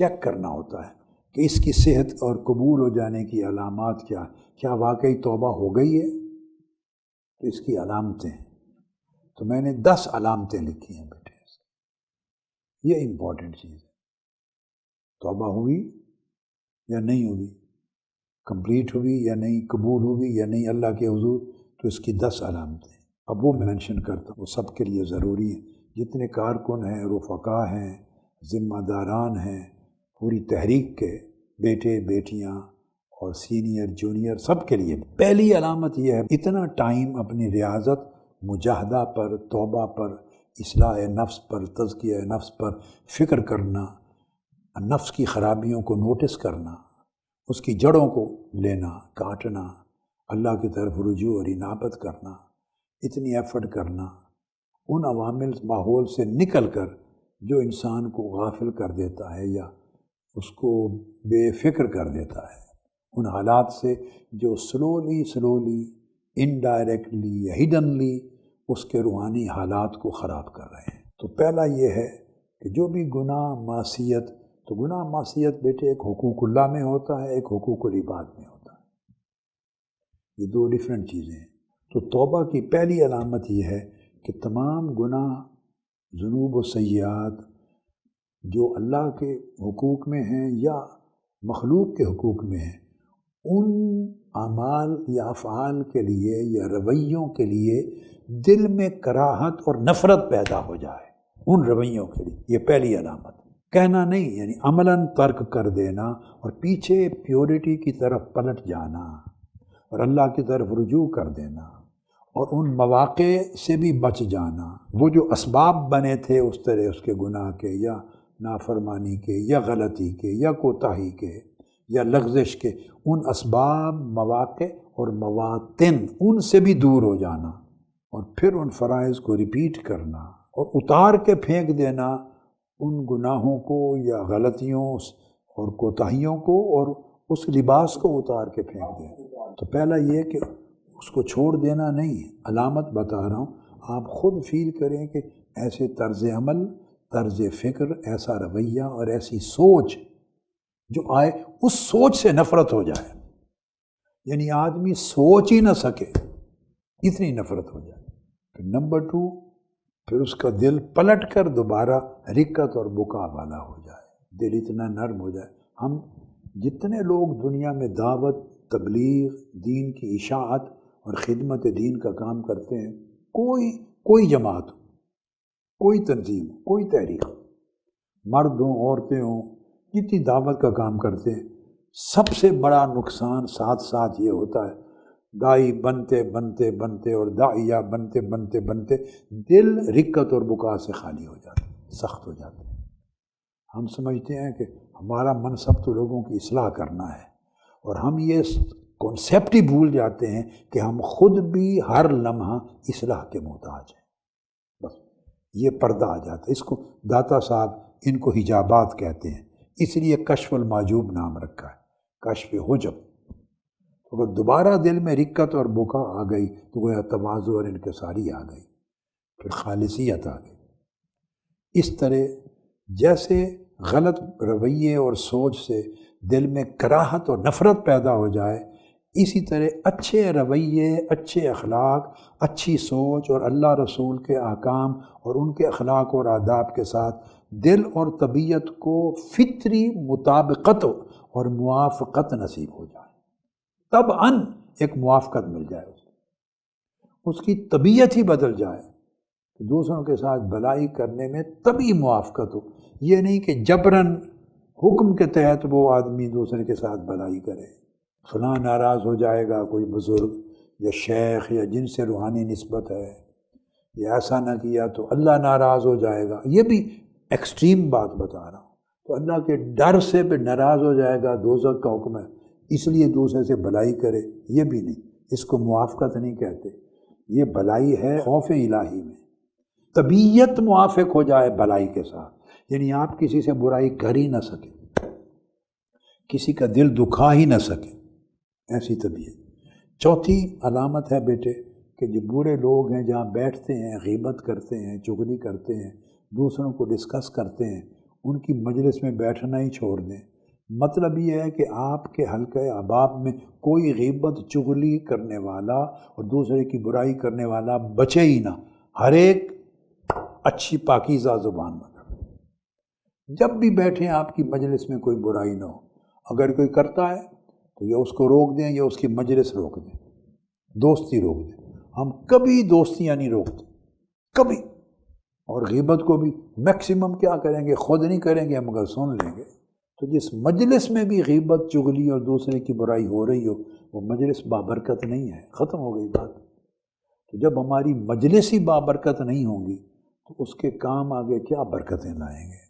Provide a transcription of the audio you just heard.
Check کرنا ہوتا ہے کہ اس کی صحت اور قبول ہو جانے کی علامات کیا کیا واقعی توبہ ہو گئی ہے؟ تو اس کی علامتیں تو میں نے دس علامتیں لکھی ہیں بیٹے۔ یہ امپورٹنٹ چیز ہے۔ توبہ ہوئی یا نہیں ہوئی؟ کمپلیٹ ہوئی یا نہیں؟ قبول ہوئی یا نہیں؟ اللہ کے حضور۔ تو اس کی دس علامتیں اب وہ مینشن کرتا ہوں۔ وہ سب کے لیے ضروری ہے جتنے کارکن ہیں رفقا ہیں، ذمہ داران ہیں پوری تحریک کے بیٹے، بیٹیاں اور سینئر جونیئر سب کے لیے پہلی علامت یہ ہے، اتنا ٹائم اپنی ریاضت، مجاہدہ پر، توبہ پر، اصلاح نفس پر، تزکیہ نفس پر فکر کرنا، نفس کی خرابیوں کو نوٹس کرنا، اس کی جڑوں کو لینا، کاٹنا، اللہ کی طرف رجوع اور انابت کرنا، اتنی ایفرٹ کرنا، ان عوامل، ماحول سے نکل کر جو انسان کو غافل کر دیتا ہے یا اس کو بے فکر کر دیتا ہے۔ ان حالات سے جو سلولی سلولی انڈائریکٹلی یا ہڈنلی اس کے روحانی حالات کو خراب کر رہے ہیں۔ تو پہلا یہ ہے کہ جو بھی گناہ، معصیت، تو گناہ، معصیت بیٹے ایک حقوق اللہ میں ہوتا ہے، ایک حقوق العباد میں ہوتا ہے۔ یہ دو ڈفرینٹ چیزیں ہیں۔ تو توبہ کی پہلی علامت یہ ہے کہ تمام گناہ جنوب و سیاحت جو اللہ کے حقوق میں ہیں یا مخلوق کے حقوق میں ہیں، ان اعمال یا افعال کے لیے یا رویوں کے لیے دل میں کراہت اور نفرت پیدا ہو جائے۔ ان رویوں کے لیے، یہ پہلی علامت۔ کہنا نہیں یعنی عملاً ترک کر دینا اور پیچھے پیورٹی کی طرف پلٹ جانا اور اللہ کی طرف رجوع کر دینا اور ان مواقع سے بھی بچ جانا۔ وہ جو اسباب بنے تھے اس طرح اس کے گناہ کے یا نافرمانی کے یا غلطی کے یا کوتاہی کے یا لغزش کے، ان اسباب، مواقع اور مواتن ان سے بھی دور ہو جانا اور پھر ان فرائض کو ریپیٹ کرنا اور اتار کے پھینک دینا ان گناہوں کو یا غلطیوں اور کوتاہیوں کو اور اس لباس کو اتار کے پھینک دینا۔ تو پہلا یہ کہ اس کو چھوڑ دینا نہیں، علامت بتا رہا ہوں، آپ خود فیل کریں کہ ایسے طرز عمل طرز فکر، ایسا رویہ اور ایسی سوچ جو آئے، اس سوچ سے نفرت ہو جائے۔ یعنی آدمی سوچ ہی نہ سکے، اتنی نفرت ہو جائے۔ پھر نمبر ٹو، پھر اس کا دل پلٹ کر دوبارہ رکت اور بکا والا ہو جائے۔ دل اتنا نرم ہو جائے۔ ہم جتنے لوگ دنیا میں دعوت، تبلیغ، دین کی اشاعت اور خدمت دین کا کام کرتے ہیں، کوئی کوئی جماعت ہو کوئی تنظیم، کوئی تحریک۔ مرد ہوں، عورتیں ہوں، جتنی دعوت کا کام کرتے ہیں، سب سے بڑا نقصان ساتھ ساتھ یہ ہوتا ہے، دائی بنتے بنتے بنتے اور دائیا بنتے بنتے بنتے، دل رکت اور بکا سے خالی ہو جاتے سخت ہو جاتے ہیں ہم سمجھتے ہیں کہ ہمارا منصب تو لوگوں کی اصلاح کرنا ہے اور ہم یہ کانسیپٹ ہی بھول جاتے ہیں کہ ہم خود بھی ہر لمحہ اصلاح کے محتاج ہیں۔ یہ پردہ آ جاتا ہے۔ اس کو داتا صاحب ان کو حجابات کہتے ہیں۔ اس لیے کشف الماجوب نام رکھا ہے۔ کشف ہو جب اگر دوبارہ دل میں رکت اور بکا آ گئی تو وہ توازو اور انکساری آ گئی۔ پھر خالصیت آ گئی۔ اس طرح جیسے غلط رویے اور سوچ سے دل میں کراہت اور نفرت پیدا ہو جائے اسی طرح اچھے رویے، اچھے اخلاق، اچھی سوچ اور اللہ رسول کے احکام اور ان کے اخلاق اور آداب کے ساتھ دل اور طبیعت کو فطری مطابقت اور موافقت نصیب ہو جائے۔ تب ان ایک موافقت مل جائے اس اس کی طبیعت ہی بدل جائے۔ کہ دوسروں کے ساتھ بلائی کرنے میں تبھی موافقت ہو۔ یہ نہیں کہ جبرن حکم کے تحت وہ آدمی دوسرے کے ساتھ بلائی کرے۔ فلاں ناراض ہو جائے گا، کوئی بزرگ یا شیخ یا جن سے روحانی نسبت ہے، یا ایسا نہ کیا تو اللہ ناراض ہو جائے گا۔ یہ بھی ایکسٹریم بات بتا رہا ہوں۔ تو اللہ کے ڈر سے پہ ناراض ہو جائے گا دوزک کا حکم ہے۔ اس لیے دوسرے سے بلائی کرے، یہ بھی نہیں۔ اس کو موافقت نہیں کہتے۔ یہ بلائی ہے خوف الہی میں۔ طبیعت موافق ہو جائے بلائی کے ساتھ۔ یعنی آپ کسی سے برائی کر ہی نہ سکیں۔ کسی کا دل دکھا ہی نہ سکے ایسی طبیعت۔ چوتھی علامت ہے بیٹے کہ جو برے لوگ ہیں، جہاں بیٹھتے ہیں، غیبت کرتے ہیں، چگلی کرتے ہیں، دوسروں کو ڈسکس کرتے ہیں، ان کی مجلس میں بیٹھنا ہی چھوڑ دیں۔ مطلب یہ ہے کہ آپ کے حلقہ احباب میں کوئی غیبت چغلی کرنے والا اور دوسرے کی برائی کرنے والا بچے ہی نہ۔ ہر ایک اچھی پاکیزہ زبان میں۔ جب بھی بیٹھیں آپ کی مجلس میں کوئی برائی نہ ہو، اگر کوئی کرتا ہے تو یا اس کو روک دیں یا اس کی مجلس روک دیں۔ دوستی روک دیں۔ ہم کبھی دوستیاں نہیں روکتے۔ کبھی۔ اور غیبت کو بھی میکسیمم کیا کریں گے؟ خود نہیں کریں گے ہم اگر سن لیں گے۔ تو جس مجلس میں بھی غیبت، چگلی اور دوسرے کی برائی ہو رہی ہو، وہ مجلس بابرکت نہیں ہے۔ ختم ہو گئی بات۔ تو جب ہماری مجلس ہی بابرکت نہیں ہوں گی، تو اس کے کام آگے کیا برکتیں لائیں گے؟